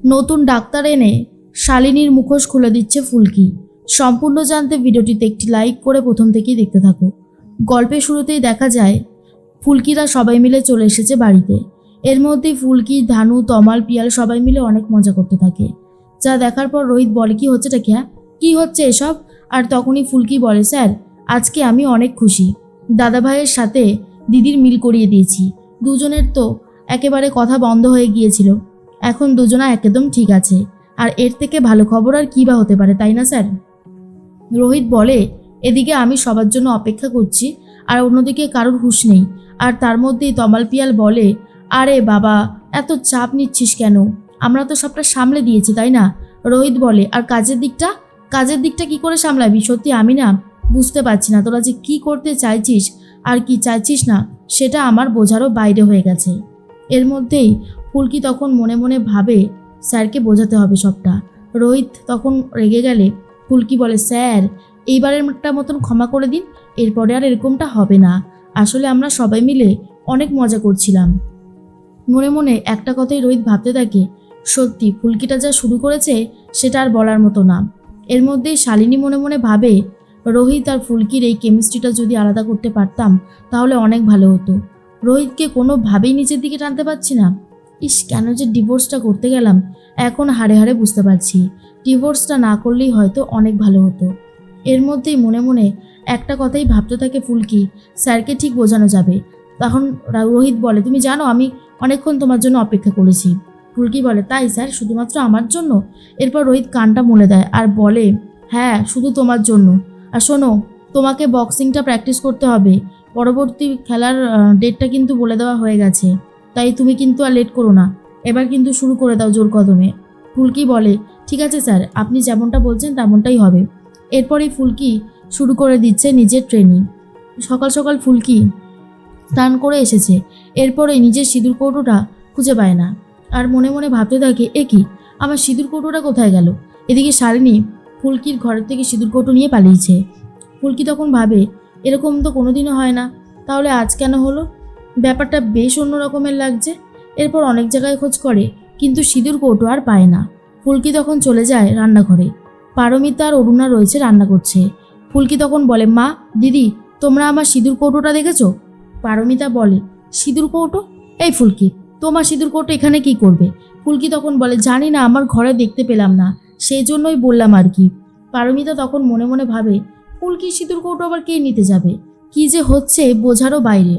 নতুন ডাক্তার এনে শালিনীর মুখোশ খুলে দিচ্ছে ফুলকি। সম্পূর্ণ জানতে ভিডিওটিতে একটি লাইক করে প্রথম থেকেই দেখতে থাকো। গল্পের শুরুতেই দেখা যায়, ফুলকিরা সবাই মিলে চলে এসেছে বাড়িতে। এর মধ্যেই ফুলকি, ধানু, তমাল, পিয়াল সবাই মিলে অনেক মজা করতে থাকে। যা দেখার পর রোহিত বলে, কি হচ্ছেটা কি হ্যাঁ? কী হচ্ছে এসব? আর তখনই ফুলকি বলে, স্যার, আজকে আমি অনেক খুশি। দাদা ভাইয়ের সাথে দিদির মিল করিয়ে দিয়েছি। দুজনের তো একেবারে কথা বন্ধ হয়ে গিয়েছিল। এখন দুজনা একদম ঠিক আছে। আর এর থেকে ভালো খবর আর কী বা হতে পারে, তাই না, স্যার? রোহিত বলে, এদিকে আমি সবার জন্য অপেক্ষা করছি, আর অন্যদিকে কারোর হুঁশ নেই। আর তার মধ্যেই তমাল পিয়াল বলে, আরে বাবা, এত চাপ নিচ্ছিস কেন? আমরা তো সবটা সামলে দিয়েছি, তাই না? রোহিত বলে, আর কাজের দিকটা? কাজের দিকটা কি করে সামলাবি? সত্যি আমি না বুঝতে পারছি না, তোরা যে কি করতে চাইছিস আর কি চাইছিস না, সেটা আমার বোঝারও বাইরে হয়ে গেছে। এর মধ্যেই ফুলকি তখন মনে মনে ভাবে, স্যারকে বোঝাতে হবে সবটা। রোহিত তখন রেগে গেলে, ফুলকি বলে, স্যার এইবারের একটা মতন ক্ষমা করে দিন, এরপরে আর এরকমটা হবে না। আসলে আমরা সবাই মিলে অনেক মজা করছিলাম। মনে মনে একটা কথাই রোহিত ভাবতে থাকে, সত্যি, ফুলকিটা যা শুরু করেছে, সেটা আর বলার মতো না। এর মধ্যেই শালিনী মনে মনে ভাবে, রোহিত আর ফুলকির এই কেমিস্ট্রিটা যদি আলাদা করতে পারতাম, তাহলে অনেক ভালো হতো। রোহিতকে কোনোভাবেই নিচের দিকে টানতে পারছি না। ইস, কেন যে ডিভোর্সটা করতে গেলাম, এখন হাড়ে হাড়ে বুঝতে পারছি। ডিভোর্সটা না করলেই হয়তো অনেক ভালো হতো। এর মধ্যেই মনে মনে একটা কথাই ভাবতে থাকে ফুলকি, স্যারকে ঠিক বোঝানো যাবে। তখন রোহিত বলে, তুমি জানো, আমি অনেকক্ষণ তোমার জন্য অপেক্ষা করেছি। ফুলকি বলে, তাই স্যার, শুধুমাত্র আমার জন্য? এরপর রোহিত কানটা মলে দেয় আর বলে হ্যাঁ শুধু তোমার জন্য। আর শোনো, তোমাকে বক্সিংটা প্র্যাকটিস করতে হবে। পরবর্তী খেলার ডেটটা কিন্তু বলে দেওয়া হয়ে গেছে। তাই তুমি কিন্তু আর লেট করো না। এবার কিন্তু শুরু করে দাও জোর কদমে। ফুলকি বলে, ঠিক আছে স্যার, আপনি যেমনটা বলছেন তেমনটাই হবে। এরপরেই ফুলকি শুরু করে দিচ্ছে নিজের ট্রেনিং সকাল সকাল ফুলকি স্নান করে এসেছে। এরপরে নিজের সিঁদুর কৌটোটা খুঁজে পায় না। আর মনে মনে ভাবতে থাকে, এ কি? আমার সিঁদুর কৌটোটা কোথায় গেল? এদিকে শালিনী ফুলকির ঘরের থেকে সিঁদুর কৌটো নিয়ে পালিয়েছে। ফুলকি তখন ভাবে, এরকম তো কোনোদিনও হয় না। তাহলে আজ কেন হলো? ব্যাপারটা বেশ অন্য রকমের লাগছে। এরপর অনেক জায়গায় খোঁজ করে, কিন্তু সিঁদুর কৌটো আর পায় না। ফুলকি তখন চলে যায় রান্নাঘরে। পারমিতা আর অরুণা রয়েছে রান্না করছে। ফুলকি তখন বলে, মা, দিদি, তোমরা আমার সিঁদুর কৌটোটা দেখেছ? পারমিতা বলে, সিঁদুর কৌটো? এই ফুলকি, তোমার সিঁদুর কৌটো এখানে কি করবে? ফুলকি তখন বলে, জানি না, আমার ঘরে দেখতে পেলাম না সেই জন্যই বললাম আর কি। পারমিতা তখন মনে মনে ভাবে ফুলকি সিঁদুর কৌটো আবার কে নিতে যাবে? কি যে হচ্ছে বোঝারও বাইরে।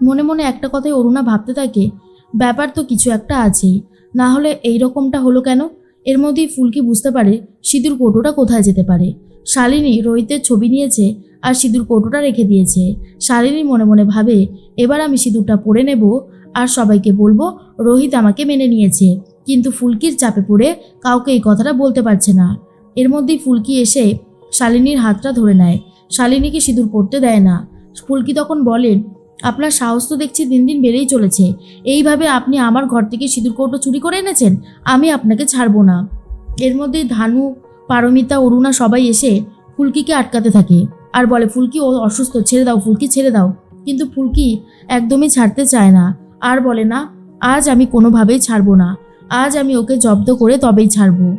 মনে মনে একটা কথাই অরুণা ভাবতে থাকে, ব্যাপার তো কিছু একটা আছেই, না হলে এই রকমটা হলো কেন? এর মধ্যেই ফুলকি বুঝতে পারে সিঁদুর কৌটোটা কোথায় যেতে পারে। শালিনী রোহিতের ছবি নিয়েছে আর সিঁদুর কৌটোটা রেখে দিয়েছে। শালিনী মনে মনে ভাবে, এবার আমি সিঁদুরটা পরে নেব আর সবাইকে বলব রোহিত আমাকে মেনে নিয়েছে, কিন্তু ফুলকির চাপে পড়ে কাউকে এই কথাটা বলতে পারছে না। এর মধ্যেই ফুলকি এসে শালিনীর হাতটা ধরে নেয়। শালিনীকে সিঁদুর পরতে দেয় না। ফুলকি তখন বলেন আপনার সাহস তো দেখছি দিন দিন বেড়েই চলেছে। এইভাবে আপনি আমার ঘর থেকে সিঁদুর কৌটো চুরি করে এনেছেন? আমি আপনাকে ছাড়বো না। এর মধ্যেই ধানু, পারমিতা, অরুণা সবাই এসে ফুলকিকে আটকাতে থাকে। আর বলে, ফুলকি, ও অসুস্থ, ছেড়ে দাও, ফুলকি, ছেড়ে দাও। কিন্তু ফুলকি একদমই ছাড়তে চায় না। আর বলে, না, আজ আমি কোনোভাবেই ছাড়বো না। আজ আমি ওকে জব্দ করে তবেই ছাড়বো।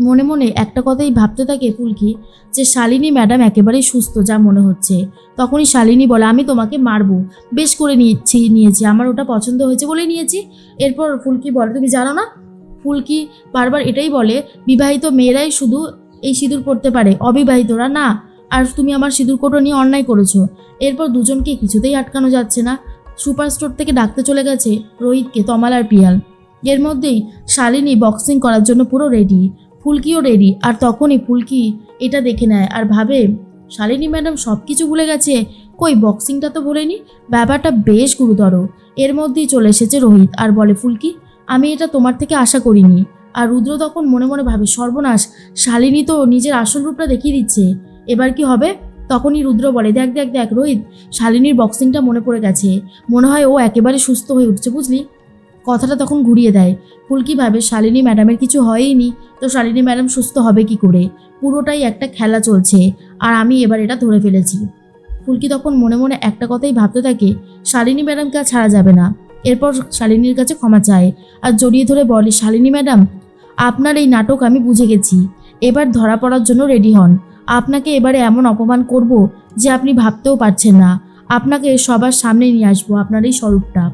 মনে মনে একটা কথাই ভাবতে থাকে ফুলকি, যে শালিনী ম্যাডাম একেবারেই সুস্থ যা মনে হচ্ছে। তখনই শালিনী বলে, আমি তোমাকে মারবো। বেশ করে নিয়েছি নিয়েছি। আমার ওটা পছন্দ হয়েছে বলে নিয়েছি। এরপর ফুলকি বলে, তুমি জানো না? ফুলকি বারবার এটাই বলে, বিবাহিত মেয়েরাই শুধু এই সিঁদুর পরতে পারে। অবিবাহিতরা না। আর তুমি আমার সিঁদুর কোটো নিয়ে অন্যায় করেছ। এরপর দুজনকে কিছুতেই আটকানো যাচ্ছে না। সুপার স্টোর থেকে ডাকতে চলে গেছে রোহিতকে, তমাল আর পিয়াল। এর মধ্যেই শালিনী বক্সিং করার জন্য পুরো রেডি ফুলকিও রেডি আর তখনই ফুলকি এটা দেখে নেয় আর ভাবে, শালিনী ম্যাডাম সব কিছু ভুলে গেছে? কই বক্সিংটা তো ভুলেনি? ব্যাপারটা বেশ গুরুতর। এর মধ্যেই চলে এসেছে রোহিত আর বলে, ফুলকি, আমি এটা তোমার থেকে আশা করিনি। আর রুদ্র তখন মনে মনে ভাবে, সর্বনাশ, শালিনী তো নিজের আসল রূপটা দেখিয়ে দিচ্ছে। এবার কি হবে? তখনই রুদ্র বলে, দেখ দেখ দেখ, রোহিত, শালিনীর বক্সিংটা মনে পড়ে গেছে। মনে হয় ও একেবারে সুস্থ হয়ে উঠছে, বুঝলি? কথাটা তখন ঘুরিয়ে দেয়। ফুলকি ভাবে শালিনী ম্যাডামের কিছু হয়ইনি। তো শালিনী ম্যাডাম সুস্থ হবে কি করে? পুরোটাই একটা খেলা চলছে। আর আমি এবার এটা ধরে ফেলেছি। ফুলকি তখন মনে মনে একটা কথাই ভাবতে থাকে, শালিনী ম্যাডামকে আর ছাড়া যাবে না। এরপর শালিনীর কাছে ক্ষমা চায়। আর জড়িয়ে ধরে বলে, শালিনী ম্যাডাম, আপনার এই নাটক আমি বুঝে গেছি। এবার ধরা পড়ার জন্য রেডি হন। আপনাকে এবারে এমন অপমান করব যে আপনি ভাবতেও পারছেন না। আপনাকে সবার সামনে নিয়ে আসব, আপনার এই স্বরূপটা।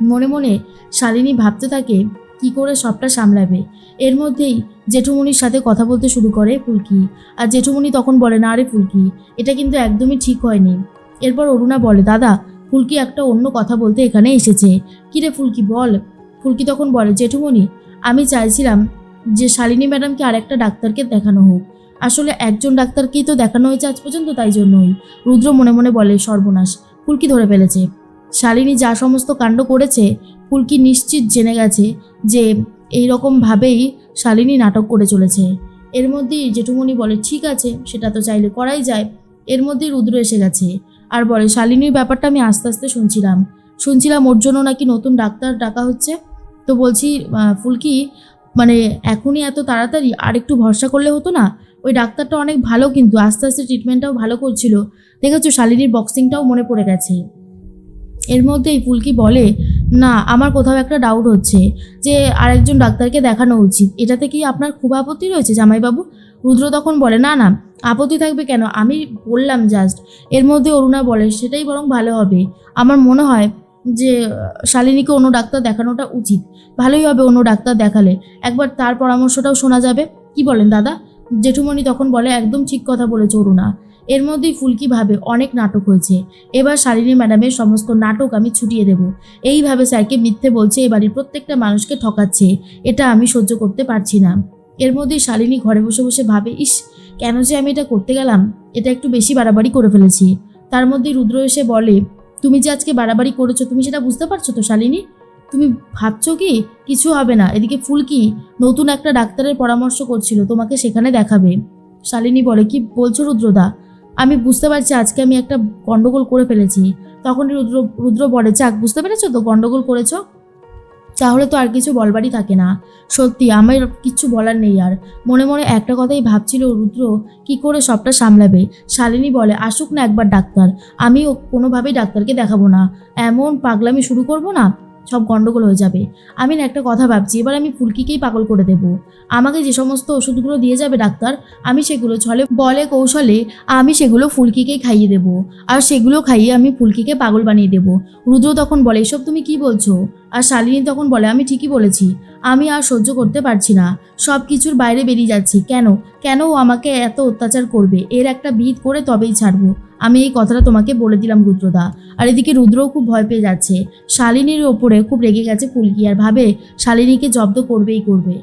মনে মনে শালিনী ভাবতে থাকে, কি করে সবটা সামলাবে? এর মধ্যেই জেঠুমনির সাথে কথা বলতে শুরু করে ফুলকি। আর জেঠুমনি তখন বলে, না আরে ফুলকি, এটা কিন্তু একদমই ঠিক হয়নি। এরপর অরুণা বলে, দাদা, ফুলকি একটা অন্য কথা বলতে এখানে এসেছে। কিরে ফুলকি, বল? ফুলকি তখন বলে জেঠুমনি আমি চাইছিলাম যে শালিনী ম্যাডামকে আরেকটা ডাক্তারকে দেখানো হোক। আসলে একজন ডাক্তারকেই তো দেখানো হয়েছে আজ পর্যন্ত তাই জন্যই। রুদ্র মনে মনে বলে, সর্বনাশ, ফুলকি ধরে ফেলেছে। শালিনী যা সমস্ত কাণ্ড করেছে, ফুলকি নিশ্চিত জেনে গেছে যে এই রকমভাবেই শালিনী নাটক করে চলেছে। এর মধ্যেই জেঠুমণি বলে, ঠিক আছে, সেটা তো চাইলে করাই যায়। এর মধ্যেই রুদ্র এসে গেছে। আর বলে, শালিনীর ব্যাপারটা আমি আস্তে আস্তে শুনছিলাম। শুনছিলাম ওর জন্য নাকি নতুন ডাক্তার ডাকা হচ্ছে? তো বলছি ফুলকি মানে এখনই এত তাড়াতাড়ি আর একটু ভরসা করলে হতো না? ওই ডাক্তারটা অনেক ভালো কিন্তু, আস্তে আস্তে ট্রিটমেন্টটাও ভালো করছিল। দেখেছ, শালিনীর বক্সিংটাও মনে পড়ে গেছে। এর মধ্যেই ফুলকি বলে, না, আমার কোথাও একটা ডাউট হচ্ছে যে আরেকজন ডাক্তারকে দেখানো উচিত। এটাতে কি আপনার খুব আপত্তি রয়েছে জামাইবাবু? রুদ্র তখন বলে, না না, আপত্তি থাকবে কেন? আমি বললাম জাস্ট এর মধ্যে অরুণা বলে, সেটাই বরং ভালো হবে। আমার মনে হয় যে, শালিনীকে অন্য ডাক্তার দেখানোটা উচিত। ভালোই হবে অন্য ডাক্তার দেখালে। একবার তার পরামর্শটাও শোনা যাবে। কি বলেন দাদা? জেঠুমণি তখন বলে, একদম ঠিক কথা বলেছে অরুণা। এর মধ্যেই ফুলকি ভাবে অনেক নাটক হয়েছে। এবার শালিনী ম্যাডামের সমস্ত নাটক আমি ছুটিয়ে দেব। এইভাবে স্যারকে মিথ্যে বলছে এ বাড়ির প্রত্যেকটা মানুষকে ঠকাচ্ছে। এটা আমি সহ্য করতে পারছি না। এর মধ্যেই শালিনী ঘরে বসে বসে ভাবে, ইস, কেন যে আমি এটা করতে গেলাম? এটা একটু বেশি বাড়াবাড়ি করে ফেলেছি। তার মধ্যেই রুদ্র এসে বলে, তুমি যে আজকে বাড়াবাড়ি করেছ, তুমি সেটা বুঝতে পারছ তো শালিনী? তুমি ভাবছ কি? কিছু হবে না। এদিকে ফুলকি নতুন একটা ডাক্তারের পরামর্শ করছিল, তোমাকে সেখানে দেখাবে। শালিনী বলে, কি বলছো রুদ্রদা? আমি বুঝতে পারছি, আজকে আমি একটা গন্ডগোল করে ফেলেছি। তখনই রুদ্র রুদ্র বলে, যাক, বুঝতে পেরেছ তো গন্ডগোল করেছ? তাহলে তো আর কিছু বলবারই থাকে না। সত্যি, আমার কিচ্ছু বলার নেই আর। মনে মনে একটা কথাই ভাবছিল রুদ্র, কি করে সবটা সামলাবে? শালিনী বলে, আসুক না একবার ডাক্তার আমি কোনোভাবেই ডাক্তারকে দেখাবো না। এমন পাগলামি শুরু করব না? সব গন্ডগোল হয়ে যাবে। আমি না একটা কথা ভাবছি, এবার আমি ফুলকিকেই পাগল করে দেব। আমাকে যে সমস্ত ওষুধগুলো দিয়ে যাবে ডাক্তার, আমি সেগুলো ছলে বলে কৌশলে আমি সেগুলো ফুলকিকেই খাইয়ে দেব। আর সেগুলো খাইয়ে আমি ফুলকিকে পাগল বানিয়ে দেব। রুদ্র তখন বলে, এসব তুমি কি বলছো? আর শালিনী তখন বলে, আমি ঠিকই বলেছি। আমি আর সহ্য করতে পারছি না। সব কিছুর বাইরে বেরিয়ে যাচ্ছি। কেন? কেন ও আমাকে এত অত্যাচার করবে? এর একটা বিদ করে তবেই ছাড়বো। আমি এই কথাটা তোমাকে বলে দিলাম, রুদ্রদা। আর এদিকে রুদ্রও খুব ভয় পেয়ে যাচ্ছে। শালিনীর ওপরে খুব রেগে গেছে ফুলকি আর ভাবে, শালিনীকে জব্দ করবেই করবে।